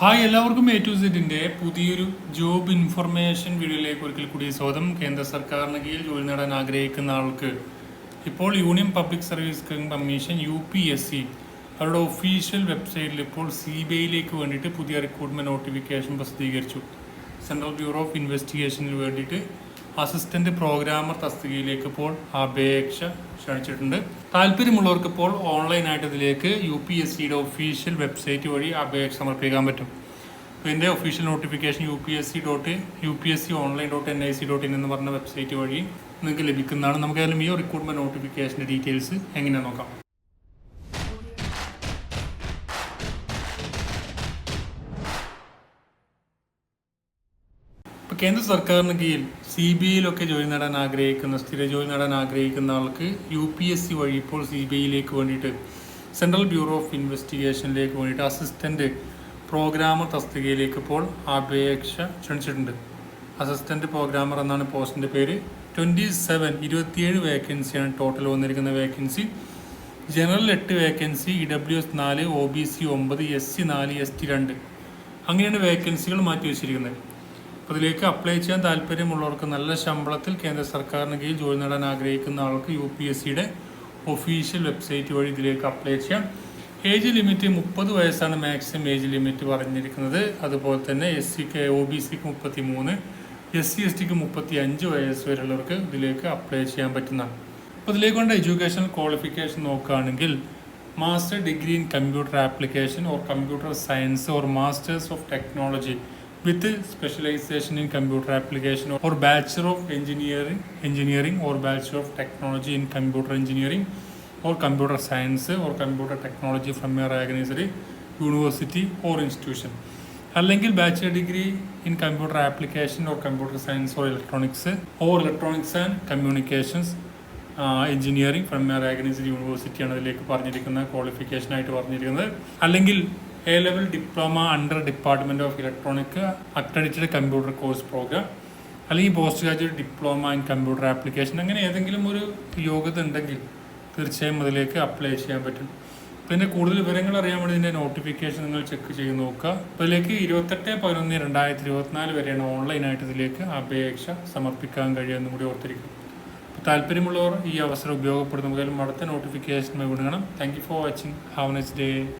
Hi എല്ലാവർക്കും A to സെറ്റിന്റെ പുതിയൊരു ജോബ് ഇൻഫർമേഷൻ വീഡിയോയിലേക്ക് ഒരിക്കൽ കൂടി സ്വാഗതം. കേന്ദ്ര സർക്കാരിന് കീഴിൽ ജോലി നേടാൻ ആഗ്രഹിക്കുന്ന ആൾക്ക് ഇപ്പോൾ union public service commission U P S C അവരുടെ ഒഫീഷ്യൽ വെബ്സൈറ്റിൽ ഇപ്പോൾ സി ബി ഐയിലേക്ക് വേണ്ടിയിട്ട് പുതിയ റിക്രൂട്ട്മെന്റ് നോട്ടിഫിക്കേഷൻ പ്രസിദ്ധീകരിച്ചു. സെൻട്രൽ ബ്യൂറോ ഓഫ് ഇൻവെസ്റ്റിഗേഷനിൽ വേണ്ടിയിട്ട് അസിസ്റ്റന്റ് പ്രോഗ്രാമർ തസ്തികയിലേക്ക് ഇപ്പോൾ അപേക്ഷ ക്ഷണിച്ചിട്ടുണ്ട്. താല്പര്യമുള്ളവർക്ക് ഇപ്പോൾ ഓൺലൈനായിട്ട് ഇതിലേക്ക് യു പി എസ് സിയുടെ ഒഫീഷ്യൽ വെബ്സൈറ്റ് വഴി അപേക്ഷ സമർപ്പിക്കാൻ പറ്റും. ഇതിന്റെ official notification U P S C dot U P S C online dot N I C dot in എന്ന് പറഞ്ഞ വെബ്സൈറ്റ് വഴി നിങ്ങൾക്ക് ലഭിക്കുന്നതാണ്. നമുക്ക് ഏതായാലും ഈ റിക്രൂട്ട്മെന്റ് നോട്ടിഫിക്കേഷന്റെ ഡീറ്റെയിൽസ് എങ്ങനെ നോക്കാം. കേന്ദ്ര സർക്കാരിന് കീഴിൽ സി ബി ഐയിലൊക്കെ ജോലി നേടാൻ ആഗ്രഹിക്കുന്ന സ്ഥിര ജോലി നേടാൻ ആഗ്രഹിക്കുന്ന ആൾക്ക് യു പി എസ് സി വഴി ഇപ്പോൾ സി ബി ഐയിലേക്ക് വേണ്ടിയിട്ട് സെൻട്രൽ ബ്യൂറോ ഓഫ് ഇൻവെസ്റ്റിഗേഷനിലേക്ക് വേണ്ടിയിട്ട് അസിസ്റ്റന്റ് പ്രോഗ്രാമർ തസ്തികയിലേക്ക് ഇപ്പോൾ അപേക്ഷ ക്ഷണിച്ചിട്ടുണ്ട്. അസിസ്റ്റന്റ് പ്രോഗ്രാമർ എന്നാണ് പോസ്റ്റിന്റെ പേര്. ട്വന്റി സെവൻ ഇരുപത്തിയേഴ് വേക്കൻസിയാണ് ടോട്ടൽ വന്നിരിക്കുന്ന വേക്കൻസി. ജനറൽ എട്ട് വേക്കൻസി ഇ ഡബ്ല്യു എസ് നാല് ഒ ബി സി ഒമ്പത് എസ് സി നാല് എസ് ടി രണ്ട്. അങ്ങനെയാണ് വേക്കൻസികൾ മാറ്റി വെച്ചിരിക്കുന്നത്. അപ്പോൾ ഇതിലേക്ക് അപ്ലൈ ചെയ്യാൻ താല്പര്യമുള്ളവർക്ക് നല്ല ശമ്പളത്തിൽ കേന്ദ്ര സർക്കാരിന് കീഴിൽ ജോലി നേടാൻ ആഗ്രഹിക്കുന്ന ആൾക്ക് യു പി എസ് സിയുടെ ഒഫീഷ്യൽ വെബ്സൈറ്റ് വഴി ഇതിലേക്ക് അപ്ലൈ ചെയ്യാം. ഏജ് ലിമിറ്റ് മുപ്പത് വയസ്സാണ് മാക്സിമം ഏജ് ലിമിറ്റ് പറഞ്ഞിരിക്കുന്നത്. അതുപോലെ തന്നെ എസ് സിക്ക് ഒ ബി സിക്ക് മുപ്പത്തി മൂന്ന് എസ് സി എസ് ടിക്ക് മുപ്പത്തി അഞ്ച് വയസ്സ് വരെയുള്ളവർക്ക് ഇതിലേക്ക് അപ്ലൈ ചെയ്യാൻ പറ്റുന്നതാണ് അപ്പോൾ ഇതിലേക്ക് കൊണ്ട് എഡ്യൂക്കേഷൻ ക്വാളിഫിക്കേഷൻ നോക്കുകയാണെങ്കിൽ master degree in computer application or computer science or masters of technology with specialisation in computer application or bachelor of engineering engineering or bachelor of technology in computer engineering or computer science or computer technology from a recognised university or institution അല്ലെങ്കിൽ bachelor degree in computer application or computer science or electronics or electronics and communications engineering from a recognised യൂണിവേഴ്സിറ്റിയാണ് ഇതിലേക്ക് പറഞ്ഞിരിക്കുന്ന ക്വാളിഫിക്കേഷനായിട്ട് പറഞ്ഞിരിക്കുന്നത്. അല്ലെങ്കിൽ A level diploma under department of electronic accredited computer course programme അല്ലെങ്കിൽ post graduate diploma in computer application അങ്ങനെ ഏതെങ്കിലും ഒരു യോഗ്യത ഉണ്ടെങ്കിൽ തീർച്ചയായും അതിലേക്ക് അപ്ലൈ ചെയ്യാൻ പറ്റും. പിന്നെ കൂടുതൽ വിവരങ്ങൾ അറിയാൻ വേണ്ടി ഇതിന്റെ നോട്ടിഫിക്കേഷൻ നിങ്ങൾ ചെക്ക് ചെയ്ത് നോക്കുക. അതിലേക്ക് ഇരുപത്തെട്ട് പതിനൊന്ന് രണ്ടായിരത്തി ഇരുപത്തിനാല് വരെയാണ് ഓൺലൈനായിട്ട് ഇതിലേക്ക് അപേക്ഷ സമർപ്പിക്കാൻ കഴിയുമെന്നും കൂടി ഓർത്തിരിക്കും അപ്പോൾ താല്പര്യമുള്ളവർ ഈ അവസരം ഉപയോഗപ്പെടുത്തുമ്പോൾ അടുത്ത നോട്ടിഫിക്കേഷൻ വിടണം thank you for watching have next day